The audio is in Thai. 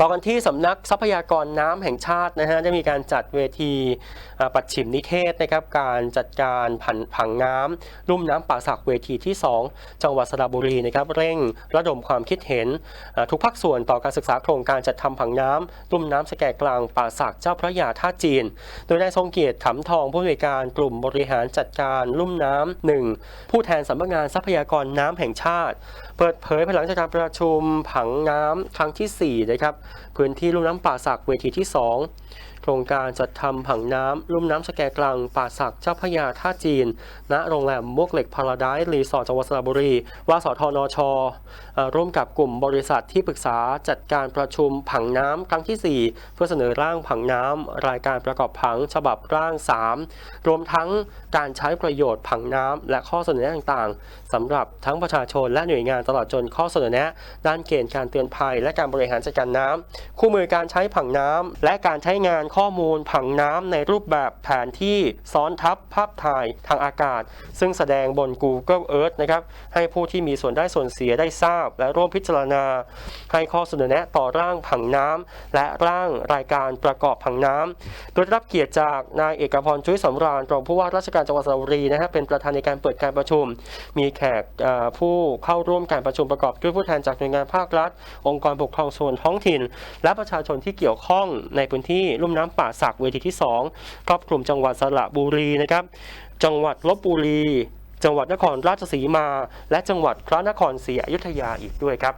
ต่อกันที่สำนักทรัพยากรน้ำแห่งชาตินะฮะได้มีการจัดเวทีปัดฉิมนิเทศนะครับการจัดการผันผังน้ำลุ่มน้ำป่าสักเวทีที่ 2 จังหวัดสระบุรีนะครับเร่งระดมความคิดเห็นทุกภาคส่วนต่อการศึกษาโครงการจัดทำผังน้ำลุ่มน้ำสแกกลางป่าสักเจ้าพระยาท่าจีน โดยนายทรงเกียรติขำทองผู้อำนวยการกลุ่มบริหารจัดการลุ่มน้ำหนึ่งผู้แทนสำนักงานทรัพยากรน้ำแห่งชาติ เปิดเผยภายหลังจากการประชุมผังน้ำครั้งที่4นะครับพื้นที่ลุ่มน้ำป่าสักเวทีที่ 2 โครงการจัดทำผังน้ำลุ่มน้ำสแกกลางป่าสักเจ้าพยาท่าจีน ณโรงแรมมวกเหล็กพาราไดซ์รีสอร์ทจังหวัดสระบุรีว่าสทนช ร่วมกับกลุ่มบริษัทที่ปรึกษาจัดการประชุมผังน้ำครั้งที่ 4 เพื่อเสนอร่างผังน้ำรายการประกอบผังฉบับร่าง 3 รวมทั้งการใช้ประโยชน์ผังน้ำและข้อเสนอแนะต่างๆสำหรับทั้งประชาชนและหน่วยงานตลอดจนข้อเสนอแนะ ด้านเกณฑ์การเตือนภัย และการบริหารจัดการน้ำคู่มือการใช้ผังน้ำและการใช้งานข้อมูลผังน้ำในรูปแบบแผนที่ซ้อนทับภาพถ่ายทางอากาศ ซึ่งแสดงบน Google Earth นะครับให้ผู้ที่มีส่วนได้ส่วนเสียได้ทราบ และร่วมพิจารณา ให้ข้อเสนอแนะต่อร่างผังน้ำและร่างรายการประกอบผังน้ำโดยได้รับเกียรติจากนายเอกพรจุ้ยสำราญรองผู้ว่าราชการจังหวัดสระบุรีนะฮะเป็นประธานในการเปิดการประชุม มีแขกผู้เข้าร่วมการประชุมประกอบด้วยผู้แทนจากหน่วยงานภาครัฐ องค์กรปกครองส่วนท้องถิ่น และประชาชนที่เกี่ยวข้องในพื้นที่ลุ่มน้ำน้ำป่าสักเวทีที่ 2 ครอบคลุมจังหวัดสระบุรีนะครับจังหวัดลบบุรี จังหวัดนครราชสีมา และจังหวัดพระนครศรีอยุธยาอีกด้วยครับ